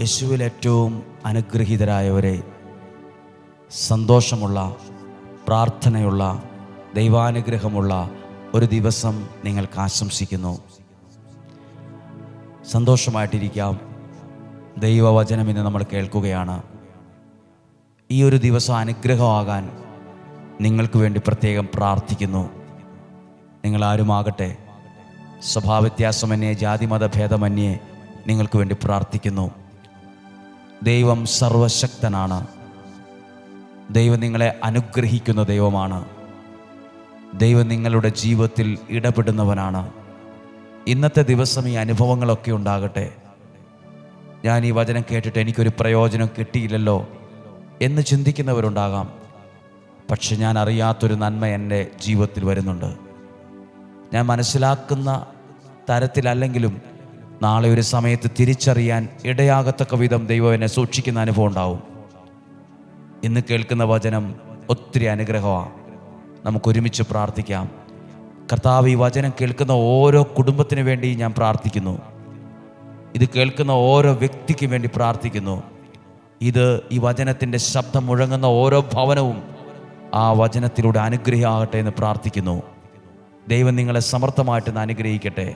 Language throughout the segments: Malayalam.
യേശുവിൽ ഏറ്റവും അനുഗ്രഹീതരായവരെ സന്തോഷമുള്ള പ്രാർത്ഥനയുള്ള ദൈവാനുഗ്രഹമുള്ള ഒരു ദിവസം നിങ്ങൾക്ക് ആശംസിക്കുന്നു. സന്തോഷമായിട്ടിരിക്കാം. ദൈവവചനം ഇന്ന് നമ്മൾ കേൾക്കുകയാണ്. ഈ ഒരു ദിവസം അനുഗ്രഹമാകാൻ നിങ്ങൾക്ക് വേണ്ടി പ്രത്യേകം പ്രാർത്ഥിക്കുന്നു. നിങ്ങളാരുമാകട്ടെ സ്വഭാവവ്യത്യാസമന്യേ ജാതിമത ഭേദമന്യേ നിങ്ങൾക്ക് വേണ്ടി പ്രാർത്ഥിക്കുന്നു. ദൈവം സർവശക്തനാണ്. ദൈവം നിങ്ങളെ അനുഗ്രഹിക്കുന്ന ദൈവമാണ്. ദൈവം നിങ്ങളുടെ ജീവിതത്തിൽ ഇടപെടുന്നവനാണ്. ഇന്നത്തെ ദിവസം ഈ അനുഭവങ്ങളൊക്കെ ഉണ്ടാകട്ടെ. ഞാൻ ഈ വചനം കേട്ടിട്ട് എനിക്കൊരു പ്രയോജനം കിട്ടിയില്ലല്ലോ എന്ന് ചിന്തിക്കുന്നവരുണ്ടാകാം. പക്ഷെ ഞാൻ അറിയാത്തൊരു നന്മ എന്റെ ജീവിതത്തിൽ വരുന്നുണ്ട്. ഞാൻ മനസ്സിലാക്കുന്ന തരത്തിലല്ലെങ്കിലും നാളെ ഒരു സമയത്ത് തിരിച്ചറിയാൻ ഇടയാകത്തക്ക വിധം ദൈവം എന്നെ സൂക്ഷിക്കുന്ന അനുഭവം ഉണ്ടാവും. ഇന്ന് കേൾക്കുന്ന വചനം ഒത്തിരി അനുഗ്രഹമാണ് നമുക്കൊരുമിച്ച് പ്രാർത്ഥിക്കാം. കർത്താവ് ഈ വചനം കേൾക്കുന്ന ഓരോ കുടുംബത്തിന് വേണ്ടി ഞാൻ പ്രാർത്ഥിക്കുന്നു. ഇത് കേൾക്കുന്ന ഓരോ വ്യക്തിക്കും വേണ്ടി പ്രാർത്ഥിക്കുന്നു. ഇത് ഈ വചനത്തിന്റെ ശബ്ദം മുഴങ്ങുന്ന ഓരോ ഭവനവും ആ വചനത്തിലൂടെ അനുഗ്രഹമാകട്ടെ എന്ന് പ്രാർത്ഥിക്കുന്നു. ദൈവം നിങ്ങളെ സമർത്ഥമായിട്ട് അനുഗ്രഹിക്കട്ടെ.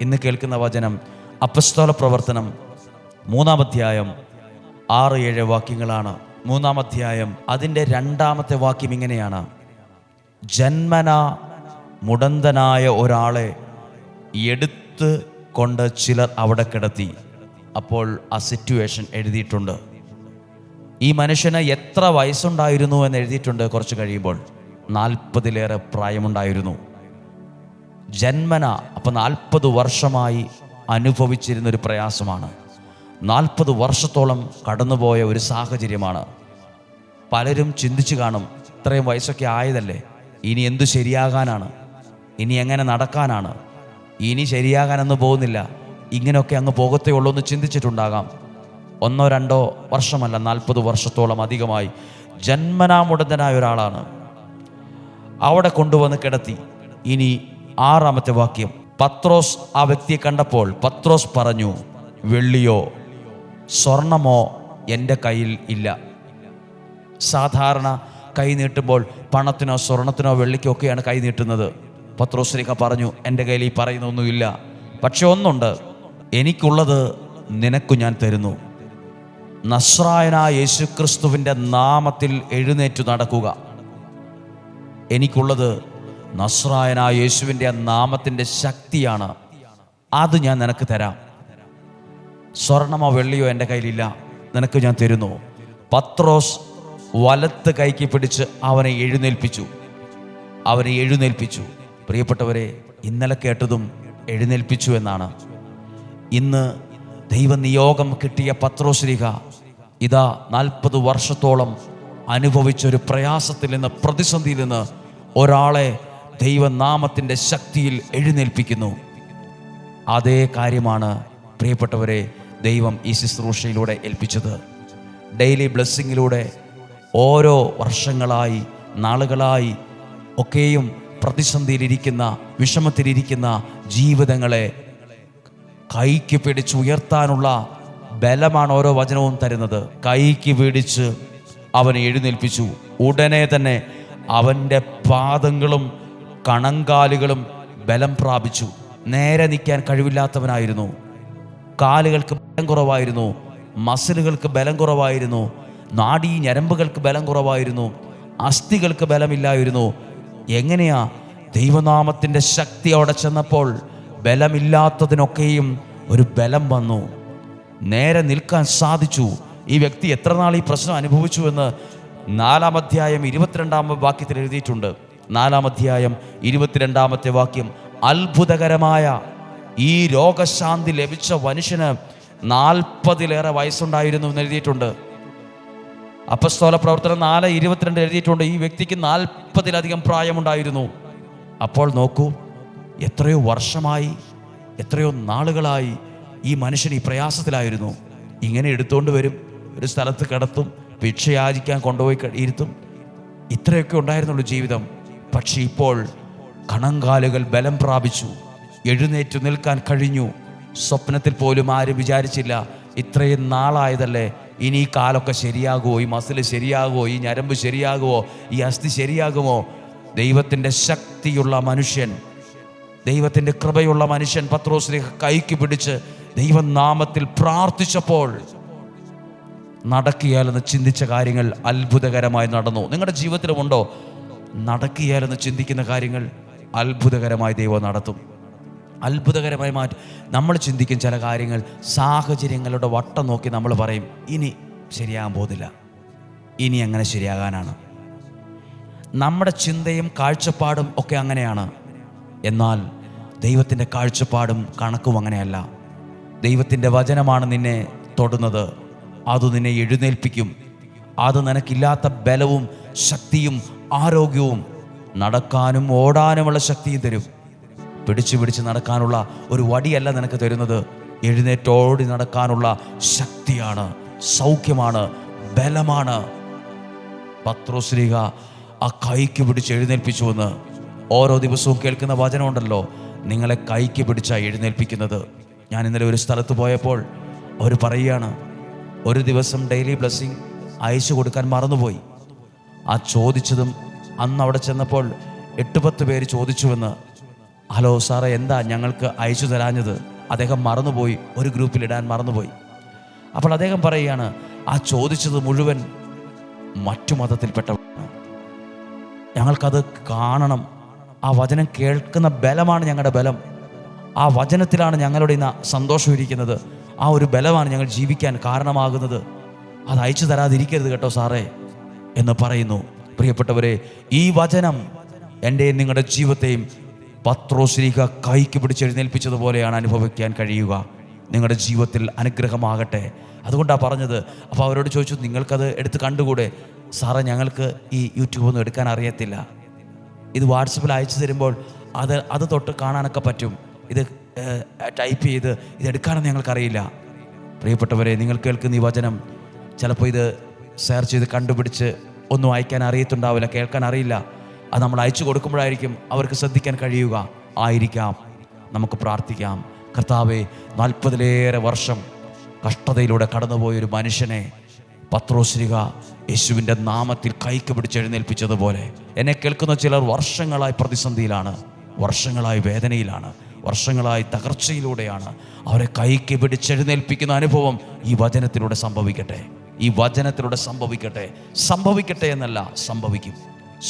ഇന്ന് കേൾക്കുന്ന വചനം അപ്പസ്തോല പ്രവർത്തനം മൂന്നാം അധ്യായം ആറ് ഏഴ് വാക്യങ്ങളാണ്. മൂന്നാം അധ്യായം അതിന്റെ രണ്ടാമത്തെ വാക്യം ഇങ്ങനെയാണ്. ജന്മന മുടന്തനായ ഒരാളെ എടുത്ത് കൊണ്ട് ചിലർ അവിടെ കിടത്തി. അപ്പോൾ ആ സിറ്റുവേഷൻ എഴുതിയിട്ടുണ്ട്. ഈ മനുഷ്യന് എത്ര വയസ്സുണ്ടായിരുന്നു എന്ന് എഴുതിയിട്ടുണ്ട് കുറച്ച് കഴിയുമ്പോൾ. നാൽപ്പതിലേറെ പ്രായമുണ്ടായിരുന്നു. ജന്മന അപ്പം നാൽപ്പത് വർഷമായി അനുഭവിച്ചിരുന്ന ഒരു പ്രയാസമാണ്. നാൽപ്പത് വർഷത്തോളം കടന്നുപോയ ഒരു സാഹചര്യമാണ്. പലരും ചിന്തിച്ചു കാണും ഇത്രയും വയസ്സൊക്കെ ആയതല്ലേ ഇനി എന്തു ശരിയാകാനാണ്? ഇനി എങ്ങനെ നടക്കാനാണ്? ഇനി ശരിയാകാനൊന്നും പോകുന്നില്ല. ഇങ്ങനെയൊക്കെ അങ്ങ് പോകത്തേ ഉള്ളൂ എന്ന് ചിന്തിച്ചിട്ടുണ്ടാകാം. ഒന്നോ രണ്ടോ വർഷമല്ല നാൽപ്പത് വർഷത്തോളം അധികമായി ജന്മനാമുടന്തനായ ഒരാളാണ്. അവിടെ കൊണ്ടുവന്ന് കിടത്തി. ഇനി ആറാമത്തെ വാക്യം. പത്രോസ് ആ വ്യക്തിയെ കണ്ടപ്പോൾ പത്രോസ് പറഞ്ഞു വെള്ളിയോ സ്വർണമോ എന്റെ കയ്യിൽ ഇല്ല. സാധാരണ കൈ നീട്ടുമ്പോൾ പണത്തിനോ സ്വർണത്തിനോ വെള്ളിക്കോ ഒക്കെയാണ് കൈ നീട്ടുന്നത്. പത്രോസ്ലിക പറഞ്ഞു എന്റെ കയ്യിൽ ഈ പറയുന്നൊന്നുമില്ല. പക്ഷെ ഒന്നുണ്ട്. എനിക്കുള്ളത് നിനക്കു ഞാൻ തരുന്നു. നസ്രായനായ യേശുക്രിസ്തുവിന്റെ നാമത്തിൽ എഴുന്നേറ്റു നടക്കുക. എനിക്കുള്ളത് നസ്രായനായ യേശുവിന്റെ നാമത്തിന്റെ ശക്തിയാണ്. അത് ഞാൻ നിനക്ക് തരാം. സ്വർണമോ വെള്ളിയോ എന്റെ കയ്യിലില്ല. നിനക്ക് ഞാൻ തരുന്നു. പത്രോസ് വലത്ത് കൈക്ക് പിടിച്ച് അവനെ എഴുന്നേൽപ്പിച്ചു. അവനെ എഴുന്നേൽപ്പിച്ചു. പ്രിയപ്പെട്ടവരെ ഇന്നലെ കേട്ടതും എഴുന്നേൽപ്പിച്ചു എന്നാണ്. ഇന്ന് ദൈവനിയോഗം കിട്ടിയ പത്രോശ്രീക ഇതാ നാൽപ്പത് വർഷത്തോളം അനുഭവിച്ച ഒരു പ്രയാസത്തിൽ നിന്ന് പ്രതിസന്ധിയിൽ നിന്ന് ഒരാളെ ദൈവനാമത്തിന്റെ ശക്തിയിൽ എഴുന്നേൽപ്പിക്കുന്നു. അതേ കാര്യമാണ് പ്രിയപ്പെട്ടവരെ ദൈവം ഈ ശുശ്രൂഷയിലൂടെ ഏൽപ്പിച്ചത്. ഡെയിലി ബ്ലെസ്സിങ്ങിലൂടെ ഓരോ വർഷങ്ങളായി നാളുകളായി ഒക്കെയും പ്രതിസന്ധിയിലിരിക്കുന്ന വിഷമത്തിലിരിക്കുന്ന ജീവിതങ്ങളെ കൈക്ക് പിടിച്ച് ഉയർത്താനുള്ള ബലമാണ് ഓരോ വചനവും തരുന്നത്. കൈക്ക് പിടിച്ച് അവനെ എഴുന്നേൽപ്പിച്ചു. ഉടനെ തന്നെ അവന്റെ പാദങ്ങളും കണങ്കാലുകളും ബലം പ്രാപിച്ചു. നേരെ നിൽക്കാൻ കഴിവില്ലാത്തവനായിരുന്നു. കാലുകൾക്ക് ബലം കുറവായിരുന്നു. മസിലുകൾക്ക് ബലം കുറവായിരുന്നു. നാഡീ ഞരമ്പുകൾക്ക് ബലം കുറവായിരുന്നു. അസ്ഥികൾക്ക് ബലമില്ലായിരുന്നു. എങ്ങനെയാ ദൈവനാമത്തിന്റെ ശക്തി അവിടെ ചെന്നപ്പോൾ ബലമില്ലാത്തതിനൊക്കെയും ഒരു ബലം വന്നു. നേരെ നിൽക്കാൻ സാധിച്ചു. ഈ വ്യക്തി എത്ര നാൾ ഈ പ്രശ്നം അനുഭവിച്ചു എന്ന് നാലാം അധ്യായം ഇരുപത്തിരണ്ടാം വാക്യത്തിൽ എഴുതിയിട്ടുണ്ട്. നാലാം അധ്യായം ഇരുപത്തിരണ്ടാമത്തെ വാക്യം അത്ഭുതകരമായ ഈ രോഗശാന്തി ലഭിച്ച മനുഷ്യന് നാൽപ്പതിലേറെ വയസ്സുണ്ടായിരുന്നു എന്ന് എഴുതിയിട്ടുണ്ട്. അപ്പസ്തോല പ്രവർത്തനം നാല് ഇരുപത്തിരണ്ട് എഴുതിയിട്ടുണ്ട് ഈ വ്യക്തിക്ക് നാൽപ്പതിലധികം പ്രായമുണ്ടായിരുന്നു. അപ്പോൾ നോക്കൂ എത്രയോ വർഷമായി എത്രയോ നാളുകളായി ഈ മനുഷ്യൻ ഈ പ്രയാസത്തിലായിരുന്നു. ഇങ്ങനെ എടുത്തുകൊണ്ട് വരും ഒരു സ്ഥലത്ത് കിടത്തും ഭിക്ഷയാചിക്കാൻ കൊണ്ടുപോയി ഇരുത്തും. ഇത്രയൊക്കെ ഉണ്ടായിരുന്നുള്ളൂ ജീവിതം. പക്ഷെ ഇപ്പോൾ കണങ്കാലുകൾ ബലം പ്രാപിച്ചു. എഴുന്നേറ്റു നിൽക്കാൻ കഴിഞ്ഞു. സ്വപ്നത്തിൽ പോലും ആരും വിചാരിച്ചില്ല ഇത്രയും നാളായതല്ലേ. ഇനി ഈ കാലൊക്കെ ശരിയാകുമോ ഈ മസിൽ ശരിയാകുമോ ഈ ഞരമ്പ് ശരിയാകുമോ ഈ അസ്ഥി ശരിയാകുമോ? ദൈവത്തിന്റെ ശക്തിയുള്ള മനുഷ്യൻ ദൈവത്തിന്റെ കൃപയുള്ള മനുഷ്യൻ പത്രോസിനെ കൈക്ക് പിടിച്ച് ദൈവനാമത്തിൽ പ്രാർത്ഥിച്ചപ്പോൾ നടക്കിയാലെന്ന് ചിന്തിച്ച കാര്യങ്ങൾ അത്ഭുതകരമായി നടന്നു. നിങ്ങളുടെ ജീവിതത്തിലുമുണ്ടോ? നടക്കിയാലെന്ന് ചിന്തിക്കുന്ന കാര്യങ്ങൾ അത്ഭുതകരമായി ദൈവം നടത്തും. അത്ഭുതകരമായി മാറ്റി. നമ്മൾ ചിന്തിക്കും ചില കാര്യങ്ങൾ സാഹചര്യങ്ങളുടെ വട്ടം നോക്കി നമ്മൾ പറയും ഇനി ശരിയാകാൻ പോകുന്നില്ല. ഇനി അങ്ങനെ ശരിയാകാനാണ്. നമ്മുടെ ചിന്തയും കാഴ്ചപ്പാടും ഒക്കെ അങ്ങനെയാണ്. എന്നാൽ ദൈവത്തിന്റെ കാഴ്ചപ്പാടും കണക്കും അങ്ങനെയല്ല. ദൈവത്തിന്റെ വചനമാണ് നിന്നെ തൊടുന്നത്. അത് നിന്നെ എഴുന്നേൽപ്പിക്കും. അത് നിനക്കില്ലാത്ത ബലവും ശക്തിയും ആരോഗ്യവും നടക്കാനും ഓടാനുമുള്ള ശക്തിയും തരും. പിടിച്ചു പിടിച്ച് നടക്കാനുള്ള ഒരു വടിയല്ല നിനക്ക് തരുന്നത്. എഴുന്നേറ്റോടി നടക്കാനുള്ള ശക്തിയാണ് സൗഖ്യമാണ് ബലമാണ്. പത്രോശ്രീക ആ കൈക്ക് പിടിച്ച് എഴുന്നേൽപ്പിച്ചുവെന്ന് ഓരോ ദിവസവും കേൾക്കുന്ന വചനമുണ്ടല്ലോ. നിങ്ങളെ കൈക്ക് പിടിച്ചാണ് എഴുന്നേൽപ്പിക്കുന്നത്. ഞാൻ ഇന്നലെ ഒരു സ്ഥലത്ത് പോയപ്പോൾ അവർ പറയുകയാണ് ഒരു ദിവസം ഡെയിലി ബ്ലെസ്സിങ് അയച്ചു കൊടുക്കാൻ മറന്നുപോയി. ആ ചോദിച്ചതും അന്ന് അവിടെ ചെന്നപ്പോൾ എട്ട് പത്ത് പേര് ചോദിച്ചുവെന്ന് ഹലോ സാറേ എന്താ ഞങ്ങൾക്ക് അയച്ചു തരാഞ്ഞത്? അദ്ദേഹം മറന്നുപോയി ഒരു ഗ്രൂപ്പിലിടാൻ മറന്നുപോയി. അപ്പോൾ അദ്ദേഹം പറയുകയാണ് ആ ചോദിച്ചത് മുഴുവൻ മറ്റു മതത്തിൽപ്പെട്ടവരാണ്. ഞങ്ങൾക്കത് കാണണം. ആ വചനം കേൾക്കുന്ന ബലമാണ് ഞങ്ങളുടെ ബലം. ആ വചനത്തിലാണ് ഞങ്ങളുടെ ഇന്ന് സന്തോഷം ഇരിക്കുന്നത്. ആ ഒരു ബലമാണ് ഞങ്ങൾ ജീവിക്കാൻ കാരണമാകുന്നത്. അത് അയച്ചു തരാതിരിക്കരുത് കേട്ടോ സാറേ. എന്ന് പറയുന്നു. പ്രിയപ്പെട്ടവരെ ഈ വചനം എന്റെയും നിങ്ങളുടെ ജീവിതത്തെയും പത്രോശ്രീക കൈക്ക് പിടിച്ച് എഴുന്നേൽപ്പിച്ചതുപോലെയാണ് അനുഭവിക്കാൻ കഴിയുക. നിങ്ങളുടെ ജീവിതത്തിൽ അനുഗ്രഹമാകട്ടെ. അതുകൊണ്ടാണ് പറഞ്ഞത്. അപ്പോൾ അവരോട് ചോദിച്ചു നിങ്ങൾക്കത് എടുത്ത് കണ്ടുകൂടെ? സാറേ ഞങ്ങൾക്ക് ഈ യൂട്യൂബൊന്നും എടുക്കാൻ അറിയത്തില്ല. ഇത് വാട്സപ്പിൽ അയച്ചു തരുമ്പോൾ അത് അത് തൊട്ട് കാണാനൊക്കെ പറ്റും. ഇത് ടൈപ്പ് ചെയ്ത് ഇത് എടുക്കാനൊന്നും ഞങ്ങൾക്കറിയില്ല. പ്രിയപ്പെട്ടവരെ നിങ്ങൾ കേൾക്കുന്ന ഈ വചനം ചിലപ്പോൾ ഇത് സെർച്ച് ചെയ്ത് കണ്ടുപിടിച്ച് ഒന്നും അയക്കാൻ അറിയത്തുണ്ടാവില്ല കേൾക്കാൻ അറിയില്ല. അത് നമ്മൾ അയച്ചു കൊടുക്കുമ്പോഴായിരിക്കും അവർക്ക് ശ്രദ്ധിക്കാൻ കഴിയുക. ആയിരിക്കാം. നമുക്ക് പ്രാർത്ഥിക്കാം. കർത്താവെ നാൽപ്പതിലേറെ വർഷം കഷ്ടതയിലൂടെ കടന്നുപോയൊരു മനുഷ്യനെ പത്രോശ്രീക യേശുവിന്റെ നാമത്തിൽ കൈക്ക് പിടിച്ച് എഴുന്നേൽപ്പിച്ചതുപോലെ. എന്നെ കേൾക്കുന്ന ചിലർ വർഷങ്ങളായി പ്രതിസന്ധിയിലാണ് വർഷങ്ങളായി വേദനയിലാണ് വർഷങ്ങളായി തകർച്ചയിലൂടെയാണ് അവരെ കൈക്ക് പിടിച്ചെഴുന്നേൽപ്പിക്കുന്ന അനുഭവം ഈ വചനത്തിലൂടെ സംഭവിക്കട്ടെ. ഈ വചനത്തിലൂടെ സംഭവിക്കട്ടെ. സംഭവിക്കട്ടെ എന്നല്ല സംഭവിക്കും.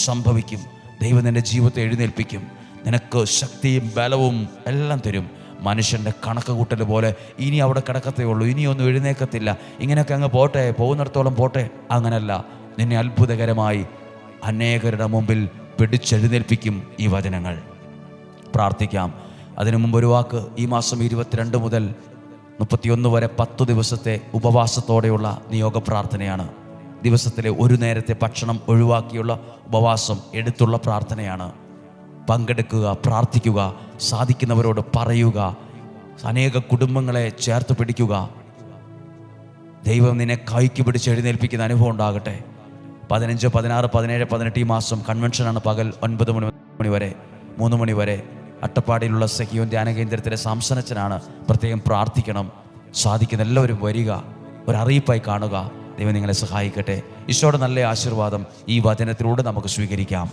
സംഭവിക്കും. ദൈവം നിന്റെ ജീവിതത്തെ എഴുന്നേൽപ്പിക്കും. നിനക്ക് ശക്തിയും ബലവും എല്ലാം തരും. മനുഷ്യന്റെ കണക്ക് കൂട്ടൽ പോലെ ഇനി അവിടെ കിടക്കത്തേ ഉള്ളൂ. ഇനിയൊന്നും എഴുന്നേക്കത്തില്ല ഇങ്ങനെയൊക്കെ അങ്ങ് പോട്ടെ പോകുന്നിടത്തോളം പോട്ടെ. അങ്ങനല്ല. നിന്നെ അത്ഭുതകരമായി അനേകരുടെ മുമ്പിൽ പിടിച്ചെഴുന്നേൽപ്പിക്കും ഈ വചനങ്ങൾ. പ്രാർത്ഥിക്കാം. അതിനു മുമ്പ് ഒരു വാക്ക് ഈ മാസം ഇരുപത്തിരണ്ട് മുതൽ മുപ്പത്തിയൊന്ന് വരെ പത്തു ദിവസത്തെ ഉപവാസത്തോടെയുള്ള നിയോഗ പ്രാർത്ഥനയാണ് ദിവസത്തിലെ ഒരു നേരത്തെ ഭക്ഷണം ഒഴിവാക്കിയുള്ള ഉപവാസം എടുത്തുള്ള പ്രാർത്ഥനയാണ്. പങ്കെടുക്കുക പ്രാർത്ഥിക്കുക സാധിക്കുന്നവരോട് പറയുക അനേക കുടുംബങ്ങളെ ചേർത്ത് പിടിക്കുക. ദൈവം നിന്നെ കൈക്ക് പിടിച്ച് എഴുന്നേൽപ്പിക്കുന്ന അനുഭവം ഉണ്ടാകട്ടെ. പതിനഞ്ച് പതിനാറ് പതിനേഴ് പതിനെട്ട് ഈ മാസം കൺവെൻഷനാണ് പകൽ ഒൻപത് മണി മണി വരെ മൂന്ന് മണി വരെ. അട്ടപ്പാടിയിലുള്ള സഖിയോൻ ധ്യാന കേന്ദ്രത്തിലെ സാംസനച്ചനാണ് പ്രത്യേകം പ്രാർത്ഥിക്കണം. സാധിക്കുന്ന എല്ലാവരും വരിക ഒരറിയിപ്പായി കാണുക. ദൈവം നിങ്ങളെ സഹായിക്കട്ടെ. ഈശോയുടെ നല്ല ആശീർവാദം ഈ വചനത്തിലൂടെ നമുക്ക് സ്വീകരിക്കാം.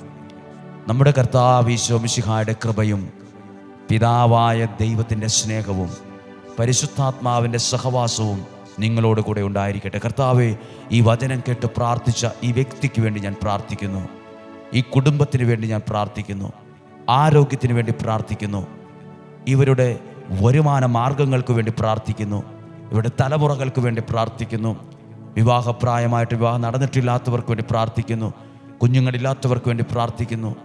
നമ്മുടെ കർത്താവ് ഈശോ മിശിഹായുടെ കൃപയും പിതാവായ ദൈവത്തിന്റെ സ്നേഹവും പരിശുദ്ധാത്മാവിന്റെ സഹവാസവും നിങ്ങളോട് കൂടെ ഉണ്ടായിരിക്കട്ടെ. കർത്താവെ ഈ വചനം കേട്ട് പ്രാർത്ഥിച്ച ഈ വ്യക്തിക്ക് വേണ്ടി ഞാൻ പ്രാർത്ഥിക്കുന്നു. ഈ കുടുംബത്തിന് വേണ്ടി ഞാൻ പ്രാർത്ഥിക്കുന്നു. ആരോഗ്യത്തിന് വേണ്ടി പ്രാർത്ഥിക്കുന്നു. ഇവരുടെ വരുമാന മാർഗങ്ങൾക്ക് വേണ്ടി പ്രാർത്ഥിക്കുന്നു. ഇവരുടെ തലമുറകൾക്ക് വേണ്ടി പ്രാർത്ഥിക്കുന്നു. വിവാഹപ്രായമായിട്ട് വിവാഹം നടന്നിട്ടില്ലാത്തവർക്ക് വേണ്ടി പ്രാർത്ഥിക്കുന്നു. കുഞ്ഞുങ്ങളില്ലാത്തവർക്ക് വേണ്ടി പ്രാർത്ഥിക്കുന്നു.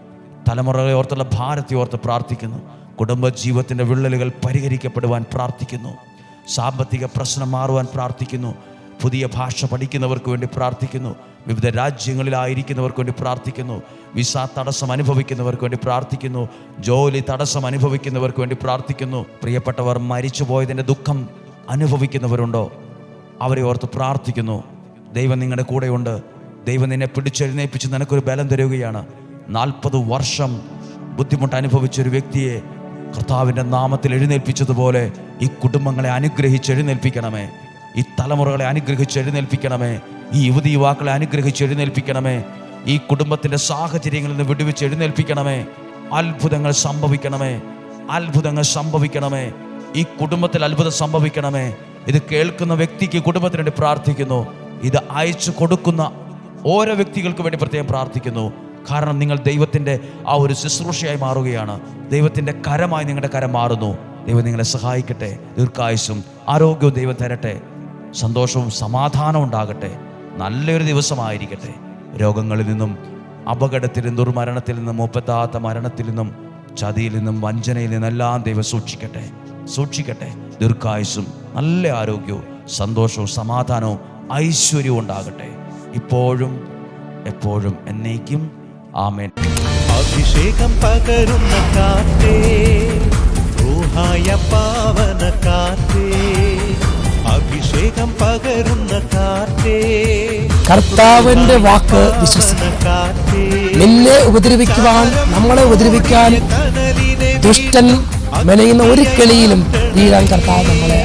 തലമുറകളെ ഓർത്തുള്ള ഭാരത്തെ ഓർത്ത് പ്രാർത്ഥിക്കുന്നു. കുടുംബജീവിതത്തിന്റെ വിള്ളലുകൾ പരിഹരിക്കപ്പെടുവാൻ പ്രാർത്ഥിക്കുന്നു. സാമ്പത്തിക പ്രശ്നം മാറുവാൻ പ്രാർത്ഥിക്കുന്നു. പുതിയ ഭാഷ പഠിക്കുന്നവർക്ക് വേണ്ടി പ്രാർത്ഥിക്കുന്നു. വിവിധ രാജ്യങ്ങളിലായിരിക്കുന്നവർക്ക് വേണ്ടി പ്രാർത്ഥിക്കുന്നു. വിസ തടസ്സം അനുഭവിക്കുന്നവർക്ക് വേണ്ടി പ്രാർത്ഥിക്കുന്നു. ജോലി തടസ്സം അനുഭവിക്കുന്നവർക്ക് വേണ്ടി പ്രാർത്ഥിക്കുന്നു. പ്രിയപ്പെട്ടവർ മരിച്ചു പോയതിന്റെ ദുഃഖം അനുഭവിക്കുന്നവരുണ്ടോ? അവരെ ഓർത്ത് പ്രാർത്ഥിക്കുന്നു. ദൈവം നിങ്ങളുടെ കൂടെയുണ്ട്. ദൈവം നിന്നെ പിടിച്ചെഴുന്നേൽപ്പിച്ച് നിനക്കൊരു ബലം തരുകയാണ്. നാൽപ്പത് വർഷം ബുദ്ധിമുട്ട് അനുഭവിച്ച ഒരു വ്യക്തിയെ കർത്താവിന്റെ നാമത്തിൽ എഴുന്നേൽപ്പിച്ചതുപോലെ ഈ കുടുംബങ്ങളെ അനുഗ്രഹിച്ച് എഴുന്നേൽപ്പിക്കണമേ. ഈ തലമുറകളെ അനുഗ്രഹിച്ച് എഴുന്നേൽപ്പിക്കണമേ. ഈ യുവതി യുവാക്കളെ അനുഗ്രഹിച്ച് എഴുന്നേൽപ്പിക്കണമേ. ഈ കുടുംബത്തിന്റെ സാഹചര്യങ്ങളിൽ നിന്ന് വിടുവിച്ച് എഴുന്നേൽപ്പിക്കണമേ. അത്ഭുതങ്ങൾ സംഭവിക്കണമേ. അത്ഭുതങ്ങൾ സംഭവിക്കണമേ. ഈ കുടുംബത്തിൽ അത്ഭുതം സംഭവിക്കണമേ. ഇത് കേൾക്കുന്ന വ്യക്തിക്ക് കുടുംബത്തിന് വേണ്ടി പ്രാർത്ഥിക്കുന്നു. ഇത് അയച്ചു കൊടുക്കുന്ന ഓരോ വ്യക്തികൾക്കും വേണ്ടി പ്രത്യേകം പ്രാർത്ഥിക്കുന്നു. കാരണം നിങ്ങൾ ദൈവത്തിന്റെ ആ ഒരു ശുശ്രൂഷയായി മാറുകയാണ്. ദൈവത്തിന്റെ കരമായി നിങ്ങളുടെ കരം മാറുന്നു. ദൈവം നിങ്ങളെ സഹായിക്കട്ടെ. ദീർഘായുസും ആരോഗ്യവും ദൈവം തരട്ടെ. സന്തോഷവും സമാധാനവും ഉണ്ടാകട്ടെ. നല്ലൊരു ദിവസമായിരിക്കട്ടെ. രോഗങ്ങളിൽ നിന്നും അപകടത്തിൽ നിന്നും ദുർമരണത്തിൽ നിന്നും മുപ്പത്താത്ത മരണത്തിൽ നിന്നും ചതിയിൽ നിന്നും വഞ്ചനയിൽ നിന്നും എല്ലാം ദൈവം സൂക്ഷിക്കട്ടെ. സൂക്ഷിക്കട്ടെ. ദീർഘായുസും നല്ല ആരോഗ്യവും സന്തോഷവും സമാധാനവും ഐശ്വര്യവും ഉണ്ടാകട്ടെ. ഇപ്പോഴും എപ്പോഴും എന്നേക്കും. ആമേൻ. അഭിഷേകം പകരുന്ന കാത്തേ ഊഹായ പാവന കാറ്റേ. അഭിഷേകം പകരുന്ന കാറ്റേ. കർത്താവിന്റെ വാക്ക് നിന്നെ ഉപദ്രവിക്കുവാൻ നമ്മളെ ഉപദ്രവിക്കാൻ ദുഷ്ടൻ മെനയുന്ന ഒരു കിളിയിലും വീഴാൻ കർത്താവ് നമ്മളെ